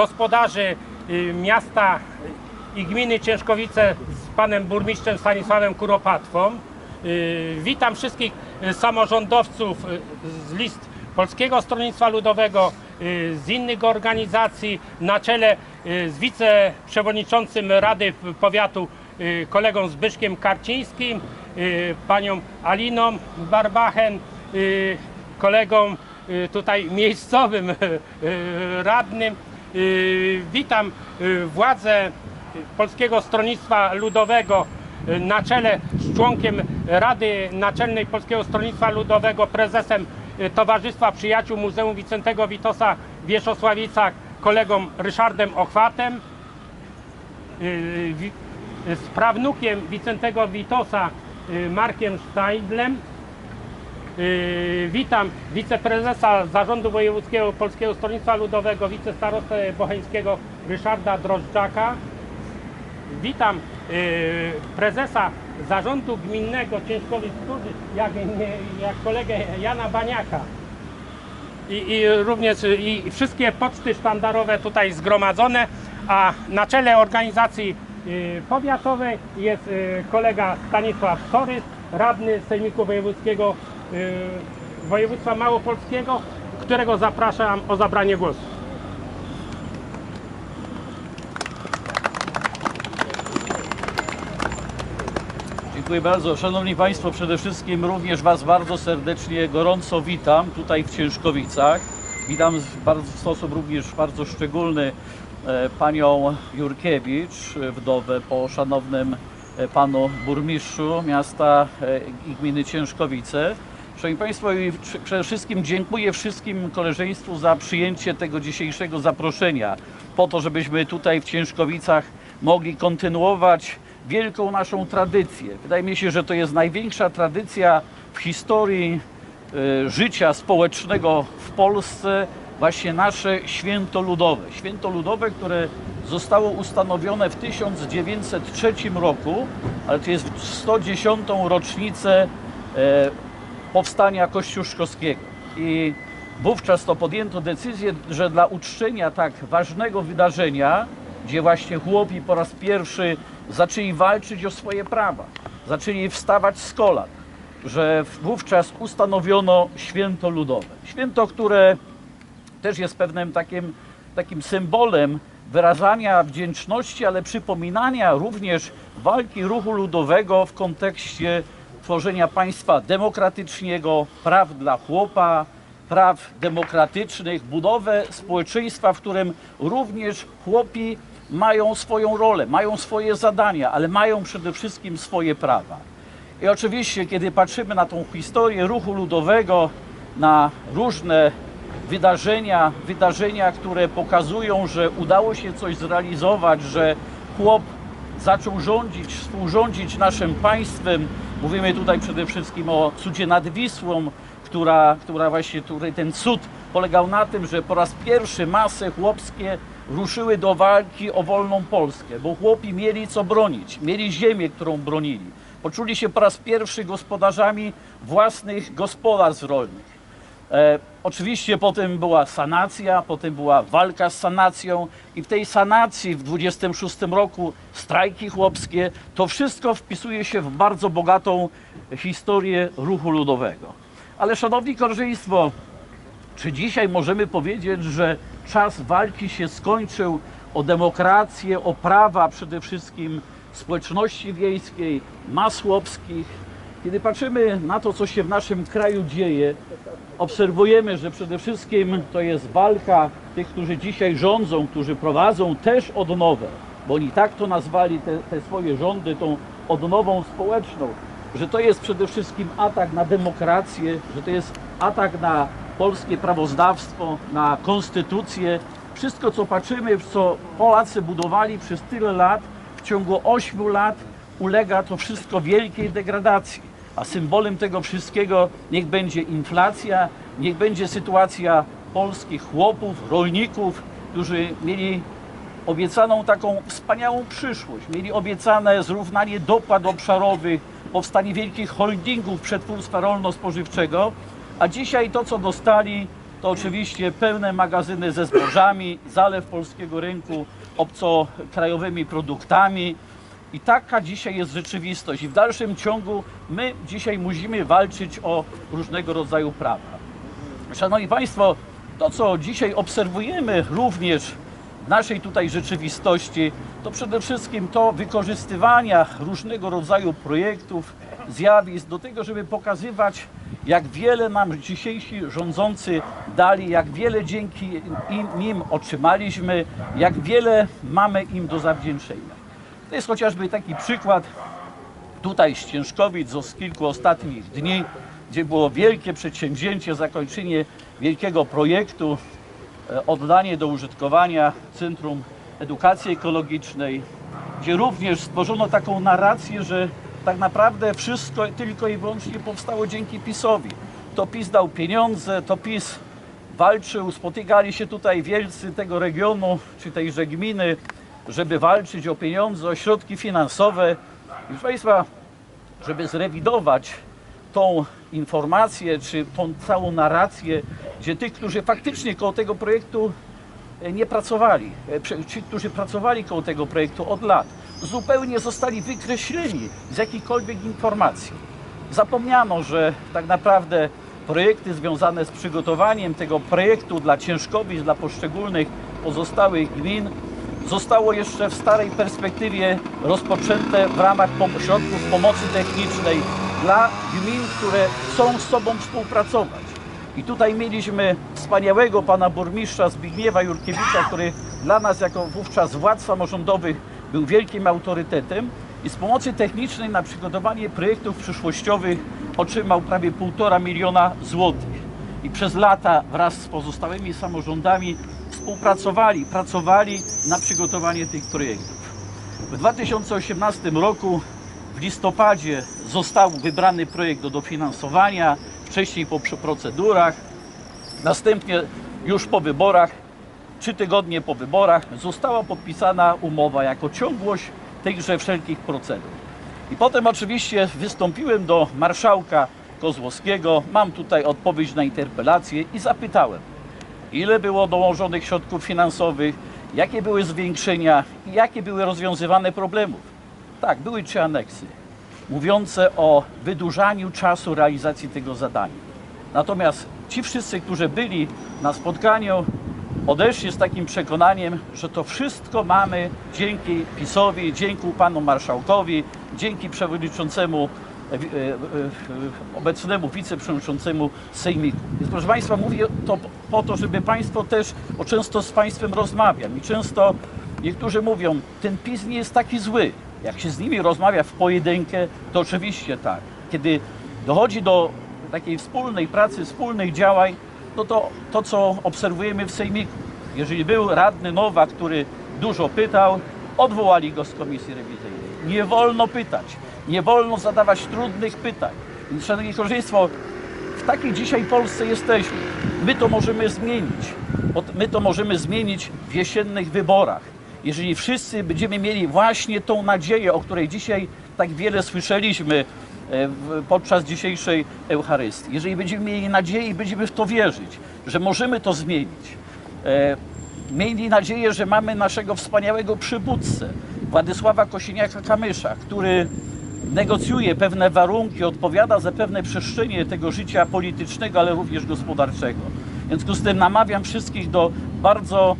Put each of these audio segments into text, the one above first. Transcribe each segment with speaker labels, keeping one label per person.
Speaker 1: gospodarzy y, miasta i gminy Ciężkowice z panem burmistrzem Stanisławem Kuropatwą. Y, Witam wszystkich samorządowców y, z list Polskiego Stronnictwa Ludowego, z innych organizacji, na czele z wiceprzewodniczącym Rady Powiatu kolegą Zbyszkiem Karcińskim, panią Aliną Barbachem, y, kolegą tutaj miejscowym radnym. Y, Witam y, władze Polskiego Stronnictwa Ludowego y, na czele z członkiem Rady Naczelnej Polskiego Stronnictwa Ludowego, prezesem Towarzystwa Przyjaciół Muzeum Wicentego Witosa w Wierzchosławicach, kolegą Ryszardem Ochwatem, z prawnukiem Wicentego Witosa, Markiem Steindlem, Yy, Witam wiceprezesa Zarządu Wojewódzkiego Polskiego Stronnictwa Ludowego, wicestarostę bocheńskiego Ryszarda Drożdżaka. Witam yy, prezesa Zarządu Gminnego Ciężkowic Sturzy, jak, jak kolegę Jana Baniaka. I, i również y, i wszystkie poczty sztandarowe tutaj zgromadzone, a na czele organizacji y, powiatowej jest y, kolega Stanisław Sorys, radny Sejmiku Wojewódzkiego y, Województwa Małopolskiego, którego zapraszam o zabranie głosu.
Speaker 2: Dziękuję bardzo. Szanowni Państwo, przede wszystkim również Was bardzo serdecznie, gorąco witam tutaj w Ciężkowicach. Witam w, bardzo, w sposób również bardzo szczególny e, panią Jurkiewicz, e, wdowę po szanownym e, panu burmistrzu miasta e, i gminy Ciężkowice. Szanowni Państwo, i przede wszystkim dziękuję wszystkim koleżeństwu za przyjęcie tego dzisiejszego zaproszenia, po to, żebyśmy tutaj w Ciężkowicach mogli kontynuować wielką naszą tradycję. Wydaje mi się, że to jest największa tradycja w historii e, życia społecznego w Polsce, właśnie nasze święto ludowe. Święto ludowe, które zostało ustanowione w 1903 roku, ale to jest w 110. rocznicę e, powstania kościuszkowskiego. I wówczas to podjęto decyzję, że dla uczczenia tak ważnego wydarzenia, gdzie właśnie chłopi po raz pierwszy zaczęli walczyć o swoje prawa, zaczęli wstawać z kolan, że wówczas ustanowiono święto ludowe. Święto, które też jest pewnym takim, takim symbolem wyrażania wdzięczności, ale przypominania również walki ruchu ludowego w kontekście tworzenia państwa demokratycznego, praw dla chłopa, praw demokratycznych, budowę społeczeństwa, w którym również chłopi mają swoją rolę, mają swoje zadania, ale mają przede wszystkim swoje prawa. I oczywiście, kiedy patrzymy na tą historię ruchu ludowego, na różne wydarzenia, wydarzenia, które pokazują, że udało się coś zrealizować, że chłop zaczął rządzić, współrządzić naszym państwem. Mówimy tutaj przede wszystkim o cudzie nad Wisłą, która, która właśnie, który ten cud polegał na tym, że po raz pierwszy masy chłopskie ruszyły do walki o wolną Polskę, bo chłopi mieli co bronić, mieli ziemię, którą bronili. Poczuli się po raz pierwszy gospodarzami własnych gospodarstw rolnych. Oczywiście potem była sanacja, potem była walka z sanacją i w tej sanacji w 26 roku strajki chłopskie, to wszystko wpisuje się w bardzo bogatą historię ruchu ludowego. Ale szanowni koleżeństwo, czy dzisiaj możemy powiedzieć, że czas walki się skończył o demokrację, o prawa przede wszystkim społeczności wiejskiej, mas chłopskich? Kiedy patrzymy na to, co się w naszym kraju dzieje, obserwujemy, że przede wszystkim to jest walka tych, którzy dzisiaj rządzą, którzy prowadzą też odnowę, bo oni tak to nazwali te, te swoje rządy, tą odnową społeczną, że to jest przede wszystkim atak na demokrację, że to jest atak na polskie prawozdawstwo, na konstytucję. Wszystko, co patrzymy, co Polacy budowali przez tyle lat, w ciągu 8 lat ulega to wszystko wielkiej degradacji. A symbolem tego wszystkiego niech będzie inflacja, niech będzie sytuacja polskich chłopów, rolników, którzy mieli obiecaną taką wspaniałą przyszłość. Mieli obiecane zrównanie dopłat obszarowych, powstanie wielkich holdingów przetwórstwa rolno-spożywczego, a dzisiaj to, co dostali, to oczywiście pełne magazyny ze zbożami, zalew polskiego rynku obcokrajowymi produktami. I taka dzisiaj jest rzeczywistość. I w dalszym ciągu my dzisiaj musimy walczyć o różnego rodzaju prawa. Szanowni Państwo, to co dzisiaj obserwujemy również w naszej tutaj rzeczywistości, to przede wszystkim to wykorzystywania różnego rodzaju projektów, zjawisk do tego, żeby pokazywać, jak wiele nam dzisiejsi rządzący dali, jak wiele dzięki im, nim otrzymaliśmy, jak wiele mamy im do zawdzięczenia. To jest chociażby taki przykład tutaj z Ciężkowic z kilku ostatnich dni, gdzie było wielkie przedsięwzięcie, zakończenie wielkiego projektu, e, oddanie do użytkowania Centrum Edukacji Ekologicznej, gdzie również stworzono taką narrację, że tak naprawdę wszystko tylko i wyłącznie powstało dzięki PiSowi. To PiS dał pieniądze, to PiS walczył, spotykali się tutaj wielcy tego regionu czy tejże gminy, żeby walczyć o pieniądze, o środki finansowe. Proszę Państwa, żeby zrewidować tą informację, czy tą całą narrację, gdzie tych, którzy faktycznie koło tego projektu e, nie pracowali, e, ci, którzy pracowali koło tego projektu od lat, zupełnie zostali wykreśleni z jakichkolwiek informacji. Zapomniano, że tak naprawdę projekty związane z przygotowaniem tego projektu dla Ciężkowic, dla poszczególnych pozostałych gmin zostało jeszcze w starej perspektywie rozpoczęte w ramach środków pomocy technicznej dla gmin, które chcą z sobą współpracować. I tutaj mieliśmy wspaniałego pana burmistrza Zbigniewa Jurkiewicza, który dla nas jako wówczas władz samorządowych był wielkim autorytetem i z pomocy technicznej na przygotowanie projektów przyszłościowych otrzymał prawie półtora miliona złotych. I przez lata wraz z pozostałymi samorządami współpracowali, pracowali na przygotowanie tych projektów. W 2018 roku w listopadzie został wybrany projekt do dofinansowania, wcześniej po procedurach, następnie już po wyborach, trzy tygodnie po wyborach została podpisana umowa jako ciągłość tychże wszelkich procedur. I potem oczywiście wystąpiłem do marszałka Kozłowskiego, mam tutaj odpowiedź na interpelację i zapytałem, ile było dołożonych środków finansowych, jakie były zwiększenia i jakie były rozwiązywane problemów. Tak, były trzy aneksy mówiące o wydłużaniu czasu realizacji tego zadania. Natomiast ci wszyscy, którzy byli na spotkaniu, odeszli z takim przekonaniem, że to wszystko mamy dzięki PiSowi, dzięki panu marszałkowi, dzięki przewodniczącemu obecnemu wiceprzewodniczącemu Sejmiku. Więc proszę Państwa, mówię to po to, żeby Państwo też, bo często z Państwem rozmawiam i często niektórzy mówią, ten PiS nie jest taki zły. Jak się z nimi rozmawia w pojedynkę, to oczywiście tak. Kiedy dochodzi do takiej wspólnej pracy, wspólnych działań, no to to, co obserwujemy w Sejmiku. Jeżeli był radny Nowak, który dużo pytał, odwołali go z komisji rewizyjnej. Nie wolno pytać, nie wolno zadawać trudnych pytań. Szanowni Koleżeństwo, w takiej dzisiaj Polsce jesteśmy. My to możemy zmienić. My to możemy zmienić w jesiennych wyborach. Jeżeli wszyscy będziemy mieli właśnie tą nadzieję, o której dzisiaj tak wiele słyszeliśmy e, podczas dzisiejszej Eucharystii. Jeżeli będziemy mieli nadzieję i będziemy w to wierzyć, że możemy to zmienić, e, mieli nadzieję, że mamy naszego wspaniałego przywódcę, Władysława Kosiniaka-Kamysza, który negocjuje pewne warunki, odpowiada za pewne przestrzenie tego życia politycznego, ale również gospodarczego. W związku z tym namawiam wszystkich do bardzo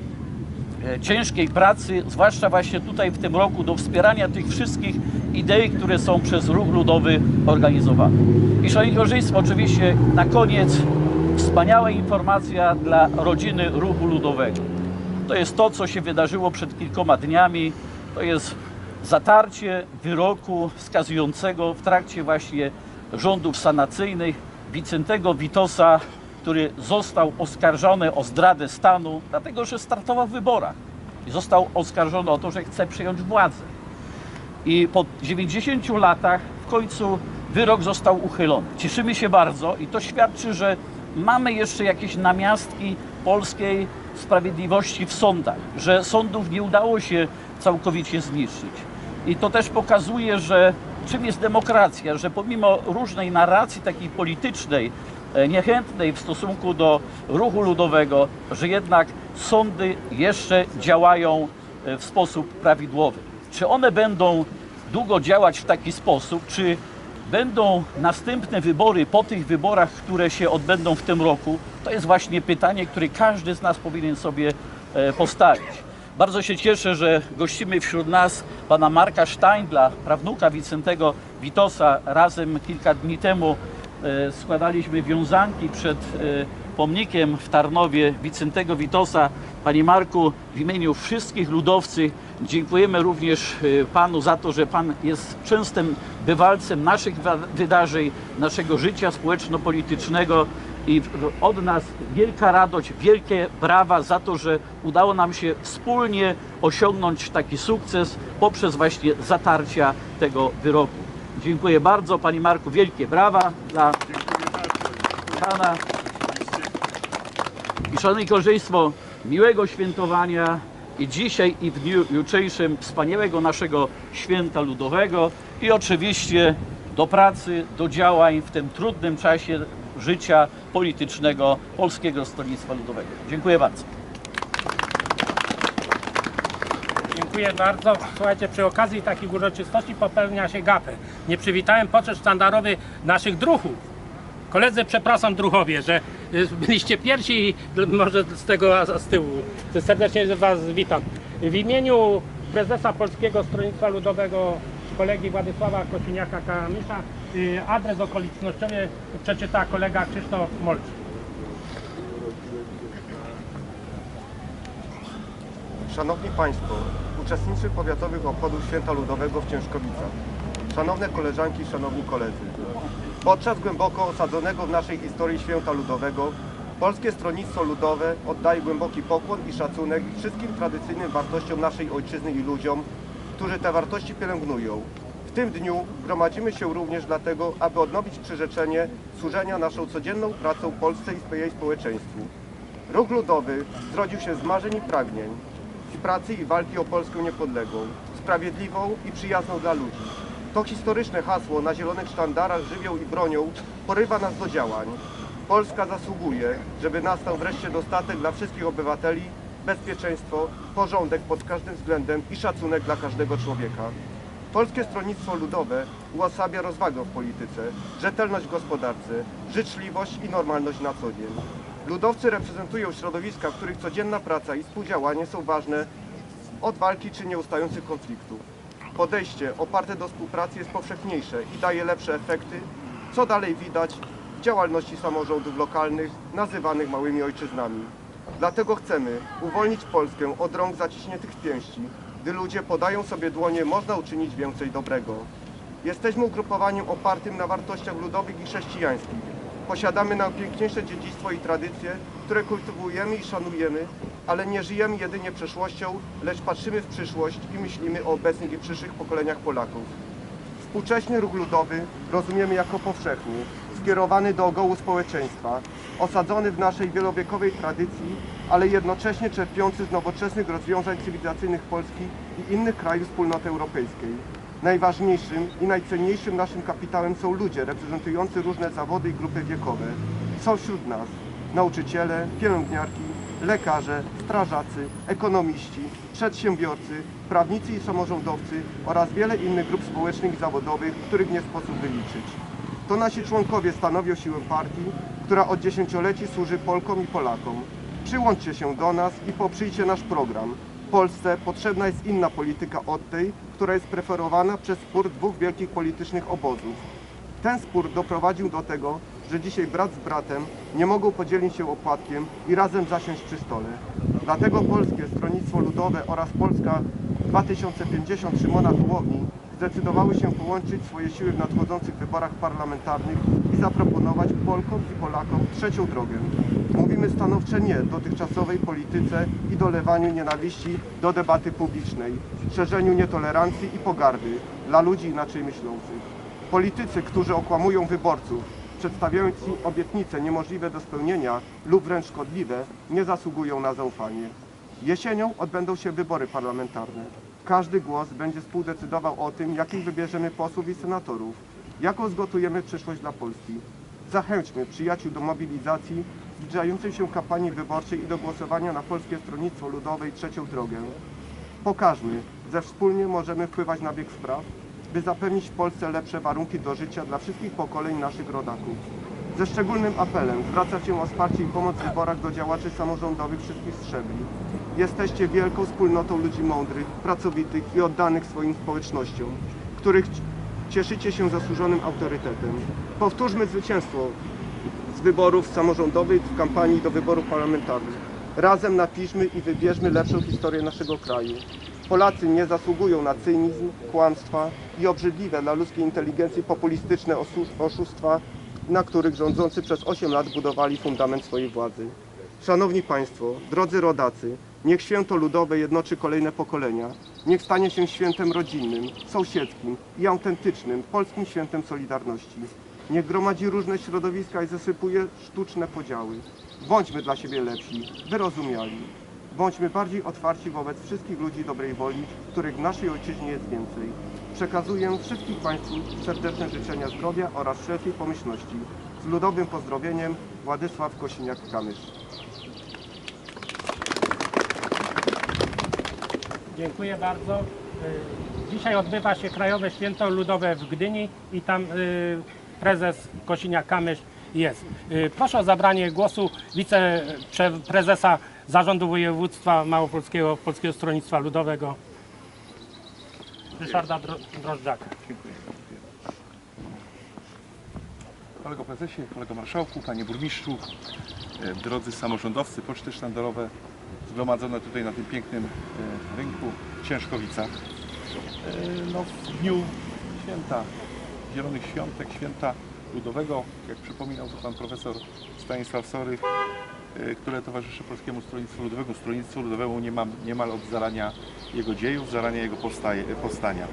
Speaker 2: e, ciężkiej pracy, zwłaszcza właśnie tutaj w tym roku, do wspierania tych wszystkich idei, które są przez ruch ludowy organizowane. I szanowni koleżeństwo, oczywiście na koniec wspaniała informacja dla rodziny ruchu ludowego. To jest to, co się wydarzyło przed kilkoma dniami. To jest zatarcie wyroku wskazującego w trakcie właśnie rządów sanacyjnych Wicentego Witosa, który został oskarżony o zdradę stanu, dlatego że startował w wyborach i został oskarżony o to, że chce przejąć władzę. I po 90 latach w końcu wyrok został uchylony. Cieszymy się bardzo i to świadczy, że mamy jeszcze jakieś namiastki polskiej sprawiedliwości w sądach, że sądów nie udało się całkowicie zniszczyć. I to też pokazuje, że czym jest demokracja, że pomimo różnej narracji takiej politycznej, e, niechętnej w stosunku do ruchu ludowego, że jednak sądy jeszcze działają e, w sposób prawidłowy. Czy one będą długo działać w taki sposób, czy będą następne wybory po tych wyborach, które się odbędą w tym roku? To jest właśnie pytanie, które każdy z nas powinien sobie e, postawić. Bardzo się cieszę, że gościmy wśród nas pana Marka Steindla, prawnuka Wicentego Witosa. Razem kilka dni temu e, składaliśmy wiązanki przed e, pomnikiem w Tarnowie Wicentego Witosa. Panie Marku, w imieniu wszystkich ludowców dziękujemy również e, panu za to, że pan jest częstym bywalcem naszych wydarzeń, naszego życia społeczno-politycznego i od nas wielka radość, wielkie brawa za to, że udało nam się wspólnie osiągnąć taki sukces poprzez właśnie zatarcia tego wyroku. Dziękuję bardzo. Panie Marku, wielkie brawa dla Pana. I szanowni koleżeństwo, miłego świętowania i dzisiaj i w dniu jutrzejszym wspaniałego naszego święta ludowego i oczywiście do pracy, do działań w tym trudnym czasie życia politycznego Polskiego Stronnictwa Ludowego. Dziękuję bardzo.
Speaker 1: Dziękuję bardzo. Słuchajcie, przy okazji takich uroczystości popełnia się gapę. Nie przywitałem poczet sztandarowy naszych druhów. Koledzy, przepraszam druhowie, że y, byliście pierwsi może z tego z tyłu. Serdecznie Was witam. W imieniu prezesa Polskiego Stronnictwa Ludowego kolegi Władysława Kosiniaka-Kamysza adres okolicznościowy przeczyta kolega Krzysztof Molcz.
Speaker 3: Szanowni Państwo, uczestnicy powiatowych obchodów Święta Ludowego w Ciężkowicach. Szanowne koleżanki, szanowni koledzy. Podczas głęboko osadzonego w naszej historii Święta Ludowego Polskie Stronnictwo Ludowe oddaje głęboki pokłon i szacunek wszystkim tradycyjnym wartościom naszej ojczyzny i ludziom, którzy te wartości pielęgnują. W tym dniu gromadzimy się również dlatego, aby odnowić przyrzeczenie służenia naszą codzienną pracą Polsce i jej społeczeństwu. Ruch ludowy zrodził się z marzeń i pragnień, z pracy i walki o Polskę niepodległą, sprawiedliwą i przyjazną dla ludzi. To historyczne hasło na zielonych sztandarach żywią i bronią porywa nas do działań. Polska zasługuje, żeby nastał wreszcie dostatek dla wszystkich obywateli, bezpieczeństwo, porządek pod każdym względem i szacunek dla każdego człowieka. Polskie Stronnictwo Ludowe uosabia rozwagę w polityce, rzetelność w gospodarce, życzliwość i normalność na co dzień. Ludowcy reprezentują środowiska, w których codzienna praca i współdziałanie są ważne od walki czy nieustających konfliktów. Podejście oparte do współpracy jest powszechniejsze i daje lepsze efekty, co dalej widać w działalności samorządów lokalnych nazywanych małymi ojczyznami. Dlatego chcemy uwolnić Polskę od rąk zaciśniętych pięści. Gdy ludzie podają sobie dłonie, można uczynić więcej dobrego. Jesteśmy ugrupowaniem opartym na wartościach ludowych i chrześcijańskich. Posiadamy najpiękniejsze dziedzictwo i tradycje, które kultywujemy i szanujemy, ale nie żyjemy jedynie przeszłością, lecz patrzymy w przyszłość i myślimy o obecnych i przyszłych pokoleniach Polaków. Współcześny ruch ludowy rozumiemy jako powszechny, skierowany do ogółu społeczeństwa, osadzony w naszej wielowiekowej tradycji, ale jednocześnie czerpiący z nowoczesnych rozwiązań cywilizacyjnych Polski i innych krajów wspólnoty europejskiej. Najważniejszym i najcenniejszym naszym kapitałem są ludzie reprezentujący różne zawody i grupy wiekowe. Są wśród nas nauczyciele, pielęgniarki, lekarze, strażacy, ekonomiści, przedsiębiorcy, prawnicy i samorządowcy oraz wiele innych grup społecznych i zawodowych, których nie sposób wyliczyć. To nasi członkowie stanowią siłę partii, która od dziesięcioleci służy Polkom i Polakom. Przyłączcie się do nas i poprzyjcie nasz program. Polsce potrzebna jest inna polityka od tej, która jest preferowana przez spór dwóch wielkich politycznych obozów. Ten spór doprowadził do tego, że dzisiaj brat z bratem nie mogą podzielić się opłatkiem i razem zasiąść przy stole. Dlatego Polskie Stronnictwo Ludowe oraz Polska 2050 Szymona Hołowni zdecydowały się połączyć swoje siły w nadchodzących wyborach parlamentarnych i zaproponować Polkom i Polakom trzecią drogę. Mówimy stanowcze nie dotychczasowej polityce i dolewaniu nienawiści do debaty publicznej, szerzeniu nietolerancji i pogardy dla ludzi inaczej myślących. Politycy, którzy okłamują wyborców, przedstawiając im obietnice niemożliwe do spełnienia lub wręcz szkodliwe, nie zasługują na zaufanie. Jesienią odbędą się wybory parlamentarne. Każdy głos będzie współdecydował o tym, jakich wybierzemy posłów i senatorów, jaką zgotujemy przyszłość dla Polski. Zachęćmy przyjaciół do mobilizacji zbliżającej się kampanii wyborczej i do głosowania na Polskie Stronnictwo Ludowe i Trzecią Drogę. Pokażmy, że wspólnie możemy wpływać na bieg spraw, by zapewnić Polsce lepsze warunki do życia dla wszystkich pokoleń naszych rodaków. Ze szczególnym apelem zwraca się o wsparcie i pomoc w wyborach do działaczy samorządowych wszystkich szczebli. Jesteście wielką wspólnotą ludzi mądrych, pracowitych i oddanych swoim społecznościom, których cieszycie się zasłużonym autorytetem. Powtórzmy zwycięstwo z wyborów samorządowych w kampanii do wyborów parlamentarnych. Razem napiszmy i wybierzmy lepszą historię naszego kraju. Polacy nie zasługują na cynizm, kłamstwa i obrzydliwe dla ludzkiej inteligencji populistyczne oszustwa, na których rządzący przez 8 lat budowali fundament swojej władzy. Szanowni Państwo, drodzy rodacy, niech święto ludowe jednoczy kolejne pokolenia. Niech stanie się świętem rodzinnym, sąsiedzkim i autentycznym, polskim świętem Solidarności. Niech gromadzi różne środowiska i zasypuje sztuczne podziały. Bądźmy dla siebie lepsi, wyrozumiali. Bądźmy bardziej otwarci wobec wszystkich ludzi dobrej woli, których w naszej ojczyźnie jest więcej. Przekazuję wszystkich Państwu serdeczne życzenia zdrowia oraz wszelkiej pomyślności. Z ludowym pozdrowieniem Władysław Kosiniak-Kamysz.
Speaker 1: Dziękuję bardzo. Y, Dzisiaj odbywa się Krajowe Święto Ludowe w Gdyni i tam y, prezes Kosiniak-Kamysz jest. Y, Proszę o zabranie głosu wiceprezesa Zarządu Województwa Małopolskiego Polskiego Stronnictwa Ludowego Ryszarda Dro- Drożdżaka.
Speaker 4: Kolego prezesie, kolego marszałku, panie burmistrzu, e, drodzy samorządowcy, poczty sztandarowe zgromadzone tutaj na tym pięknym e, rynku w Ciężkowicach. E, No, w dniu święta Zielonych Świątek, święta ludowego, jak przypominał to pan profesor Stanisław Sorych, e, które towarzyszy Polskiemu Stronnictwu Ludowemu, Stronnictwu Ludowemu niemal, niemal od zarania jego dziejów, zarania jego powstaje, powstania.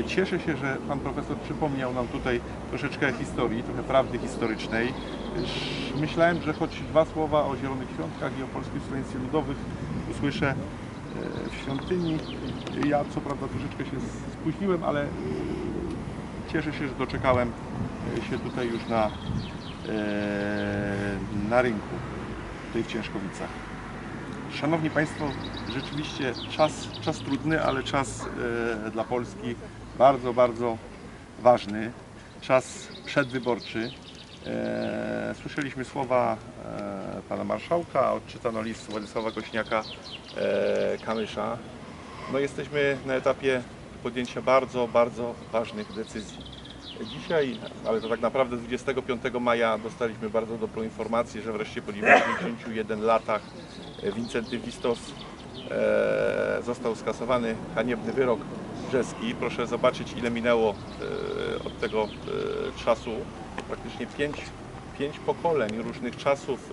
Speaker 4: E, Cieszę się, że pan profesor przypomniał nam tutaj troszeczkę historii, trochę prawdy historycznej. Myślałem, że choć dwa słowa o Zielonych Świątkach i o Polskim Stronnictwie Ludowym usłyszę e, w świątyni. Ja co prawda troszeczkę się spóźniłem, ale cieszę się, że doczekałem się tutaj już na, na rynku, tutaj w Ciężkowicach. Szanowni Państwo, rzeczywiście czas, czas trudny, ale czas e, dla Polski bardzo, bardzo ważny. Czas przedwyborczy. E, słyszeliśmy słowa e, pana marszałka, odczytano list Władysława Kośniaka e, Kamysza. No jesteśmy na etapie podjęcia bardzo, bardzo ważnych decyzji. Dzisiaj, ale to tak naprawdę 25 maja dostaliśmy bardzo dobrą informację, że wreszcie po 91 latach e, Wincenty Wistos e, został skasowany haniebny wyrok brzeski. Proszę zobaczyć ile minęło e, od tego e, czasu. Praktycznie pięć, pięć pokoleń różnych czasów,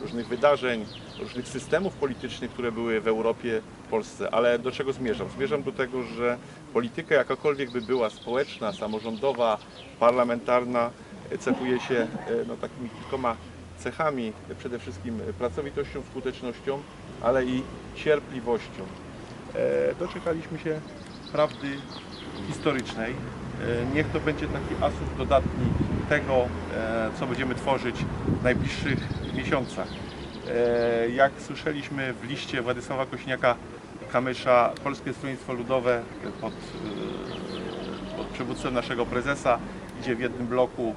Speaker 4: e, różnych wydarzeń, różnych systemów politycznych, które były w Europie, Polsce. Ale do czego zmierzam? Zmierzam do tego, że polityka jakakolwiek by była społeczna, samorządowa, parlamentarna, cechuje się e, no, takimi kilkoma cechami, przede wszystkim pracowitością, skutecznością, ale i cierpliwością. E, Doczekaliśmy się prawdy historycznej. E, Niech to będzie taki asum dodatni tego, co będziemy tworzyć w najbliższych miesiącach. Jak słyszeliśmy w liście Władysława Kośniaka Kamysza, Polskie Stronnictwo Ludowe pod, e, pod przywództwem naszego prezesa idzie w jednym bloku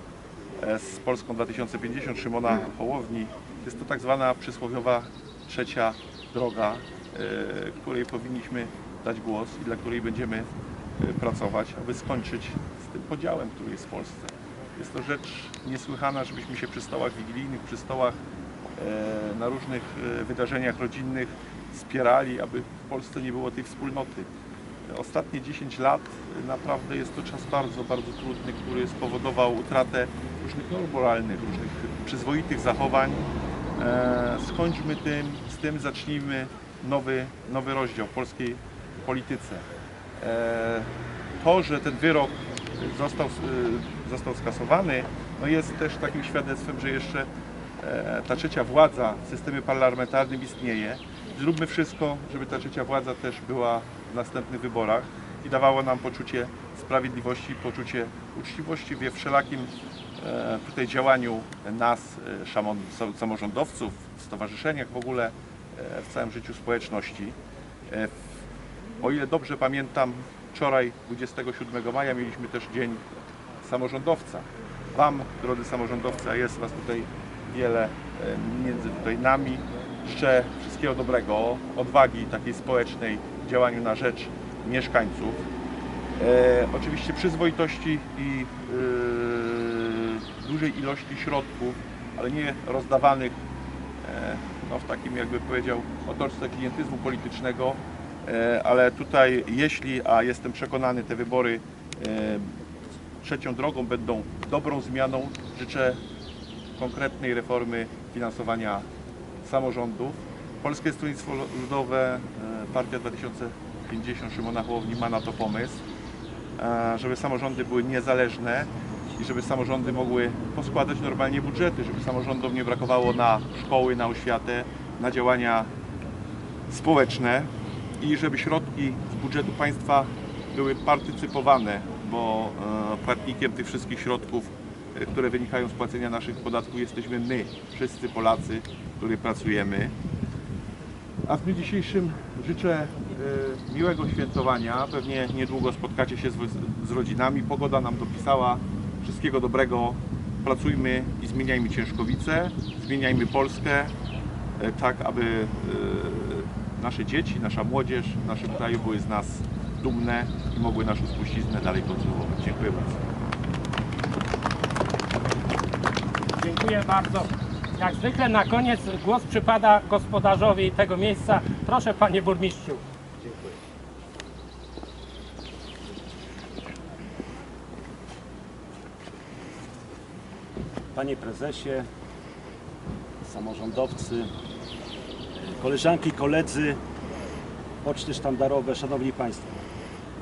Speaker 4: e, z Polską 2050 Szymona Hołowni. Jest to tak zwana przysłowiowa trzecia droga, e, której powinniśmy dać głos i dla której będziemy pracować, aby skończyć z tym podziałem, który jest w Polsce. Jest to rzecz niesłychana, żebyśmy się przy stołach wigilijnych, przy stołach na różnych wydarzeniach rodzinnych spierali, aby w Polsce nie było tej wspólnoty. Ostatnie 10 lat e, naprawdę jest to czas bardzo, bardzo trudny, który spowodował utratę różnych norm moralnych, różnych przyzwoitych zachowań. E, skończmy tym, z tym zacznijmy nowy, nowy rozdział w polskiej polityce. E, to, że ten wyrok został, e, został skasowany, no jest też takim świadectwem, że jeszcze e, ta trzecia władza w systemie parlamentarnym istnieje. Zróbmy wszystko, żeby ta trzecia władza też była w następnych wyborach i dawała nam poczucie sprawiedliwości, poczucie uczciwości we wszelakim e, tutaj działaniu nas, e, samorządowców, w stowarzyszeniach w ogóle, e, w całym życiu społeczności. O ile dobrze pamiętam, wczoraj 27 maja mieliśmy też Dzień Samorządowca. Wam, drodzy samorządowcy, a jest Was tutaj wiele między tutaj nami, życzę wszystkiego dobrego, odwagi takiej społecznej w działaniu na rzecz mieszkańców. E, oczywiście przyzwoitości i e, dużej ilości środków, ale nie rozdawanych e, no, w takim jakby powiedział otoczce klientyzmu politycznego, e, ale tutaj jeśli, a jestem przekonany, te wybory e, trzecią drogą będą dobrą zmianą, życzę konkretnej reformy finansowania samorządów. Polskie Stronnictwo Ludowe, e, Partia 2050 Szymona Hołowni ma na to pomysł, e, żeby samorządy były niezależne i żeby samorządy mogły poskładać normalnie budżety, żeby samorządom nie brakowało na szkoły, na oświatę, na działania społeczne i żeby środki z budżetu państwa były partycypowane, bo e, płatnikiem tych wszystkich środków, które wynikają z płacenia naszych podatków jesteśmy my, wszyscy Polacy, którzy pracujemy. A w dniu dzisiejszym życzę e, miłego świętowania. Pewnie niedługo spotkacie się z, rodzinami. Pogoda nam dopisała. Wszystkiego dobrego. Pracujmy i zmieniajmy Ciężkowice, zmieniajmy Polskę, e, tak aby nasze dzieci, nasza młodzież w naszym kraju były z nas dumne i mogły naszą spuściznę dalej kontynuować. Dziękuję bardzo.
Speaker 1: Dziękuję bardzo. Jak zwykle na koniec głos przypada gospodarzowi tego miejsca. Proszę panie burmistrzu.
Speaker 5: Panie prezesie, samorządowcy, koleżanki, koledzy, poczty sztandarowe, szanowni państwo.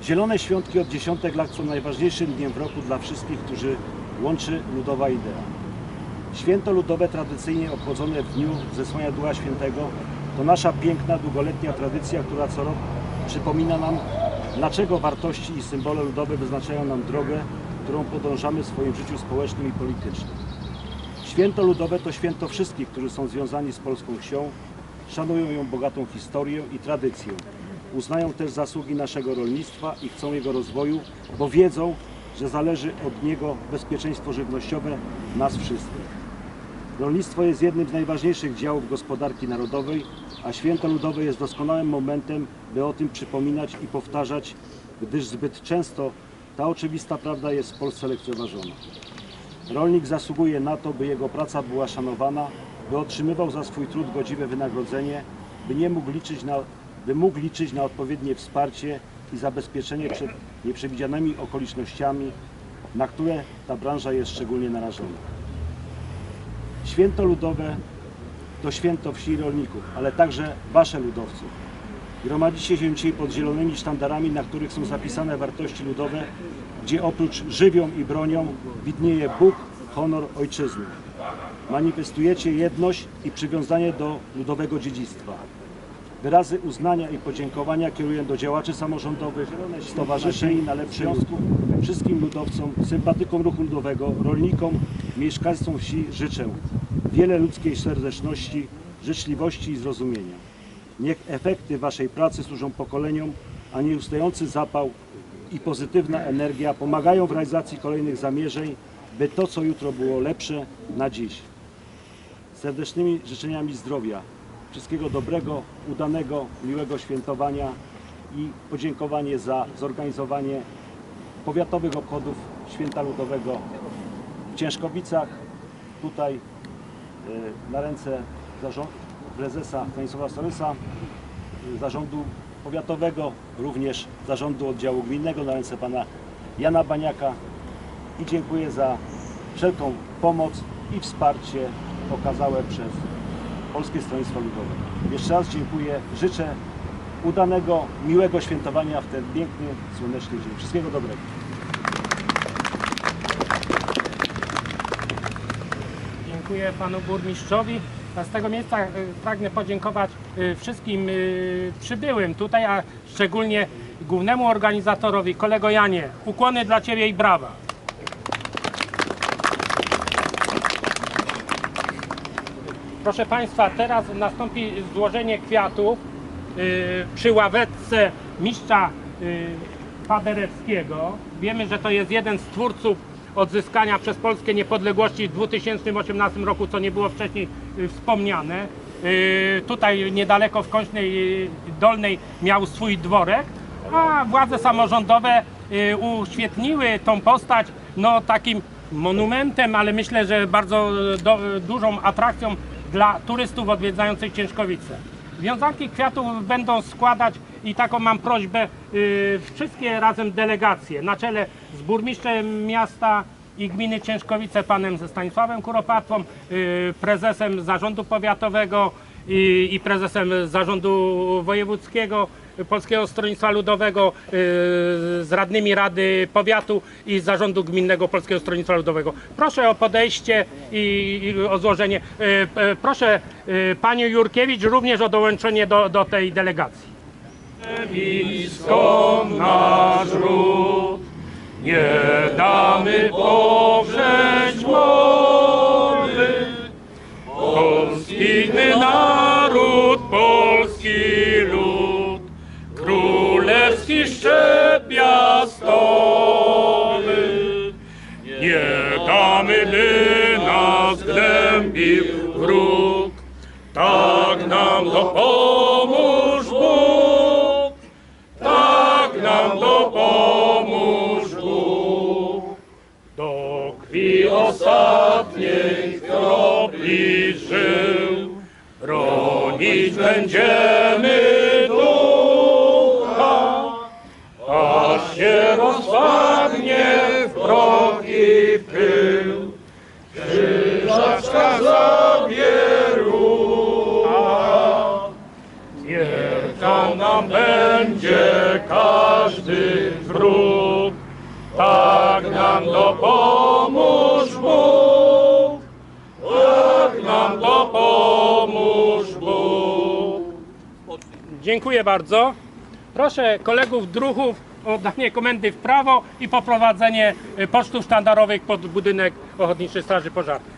Speaker 5: Zielone świątki od dziesiątek lat są najważniejszym dniem w roku dla wszystkich, którzy łączy ludowa idea. Święto ludowe tradycyjnie obchodzone w dniu zesłania Ducha Świętego to nasza piękna, długoletnia tradycja, która co rok przypomina nam, dlaczego wartości i symbole ludowe wyznaczają nam drogę, którą podążamy w swoim życiu społecznym i politycznym. Święto ludowe to święto wszystkich, którzy są związani z polską wsią, szanują ją bogatą historię i tradycję. Uznają też zasługi naszego rolnictwa i chcą jego rozwoju, bo wiedzą, że zależy od niego bezpieczeństwo żywnościowe nas wszystkich. Rolnictwo jest jednym z najważniejszych działów gospodarki narodowej, a święto ludowe jest doskonałym momentem, by o tym przypominać i powtarzać, gdyż zbyt często ta oczywista prawda jest w Polsce lekceważona. Rolnik zasługuje na to, by jego praca była szanowana, by otrzymywał za swój trud godziwe wynagrodzenie, by, nie mógł, liczyć na, by mógł liczyć na odpowiednie wsparcie i zabezpieczenie przed nieprzewidzianymi okolicznościami, na które ta branża jest szczególnie narażona. Święto ludowe to święto wsi rolników, ale także wasze ludowców. Gromadzicie się dzisiaj pod zielonymi sztandarami, na których są zapisane wartości ludowe, gdzie oprócz żywią i bronią widnieje Bóg, honor, ojczyzny. Manifestujecie jedność i przywiązanie do ludowego dziedzictwa. Wyrazy uznania i podziękowania kieruję do działaczy samorządowych, stowarzyszeń na lepsze związków, wszystkim ludowcom, sympatykom ruchu ludowego, rolnikom, mieszkańcom wsi życzę wiele ludzkiej serdeczności, życzliwości i zrozumienia. Niech efekty Waszej pracy służą pokoleniom, a nieustający zapał i pozytywna energia pomagają w realizacji kolejnych zamierzeń, by to, co jutro było lepsze, na dziś. Serdecznymi życzeniami zdrowia, wszystkiego dobrego, udanego, miłego świętowania i podziękowanie za zorganizowanie powiatowych obchodów Święta Ludowego w Ciężkowicach. Tutaj y, na ręce prezesa Stanisława Sorysa, y, zarządu powiatowego, również zarządu oddziału gminnego na ręce pana Jana Baniaka i dziękuję za wszelką pomoc i wsparcie okazałe przez Polskie Stronnictwo Ludowe. Jeszcze raz dziękuję, życzę udanego, miłego świętowania w ten piękny, słoneczny dzień. Wszystkiego dobrego.
Speaker 1: Dziękuję panu burmistrzowi. Z tego miejsca y, pragnę podziękować y, wszystkim y, przybyłym tutaj, a szczególnie głównemu organizatorowi, kolego Janie. Ukłony dla ciebie i brawa. Proszę Państwa, teraz nastąpi złożenie kwiatów y, przy ławeczce mistrza y, Paderewskiego. Wiemy, że to jest jeden z twórców odzyskania przez Polskę niepodległości w 2018 roku, co nie było wcześniej y, wspomniane. Tutaj niedaleko w Kończnej y, Dolnej miał swój dworek, a władze samorządowe uświetniły tą postać no, takim monumentem, ale myślę, że bardzo do, dużą atrakcją dla turystów odwiedzających Ciężkowice. Wiązanki kwiatów będą składać i taką mam prośbę y, wszystkie razem delegacje na czele z burmistrzem miasta i gminy Ciężkowice panem Stanisławem Kuropatwą, y, prezesem zarządu powiatowego i prezesem zarządu wojewódzkiego Polskiego Stronnictwa Ludowego y, z radnymi Rady Powiatu i zarządu gminnego Polskiego Stronnictwa Ludowego. Proszę o podejście i, o złożenie. Y, y, Proszę panią Jurkiewicz również o dołączenie do, do tej delegacji. Nasz ród, nie damy powrzeć mowy. Polski naród, polski lud, królewski. Nie damy, by nas gnębił wróg, tak nam dopomóż Dziękuję bardzo. Proszę kolegów druhów o oddanie komendy w prawo i poprowadzenie y, pocztów sztandarowych pod budynek Ochotniczej Straży Pożarnej.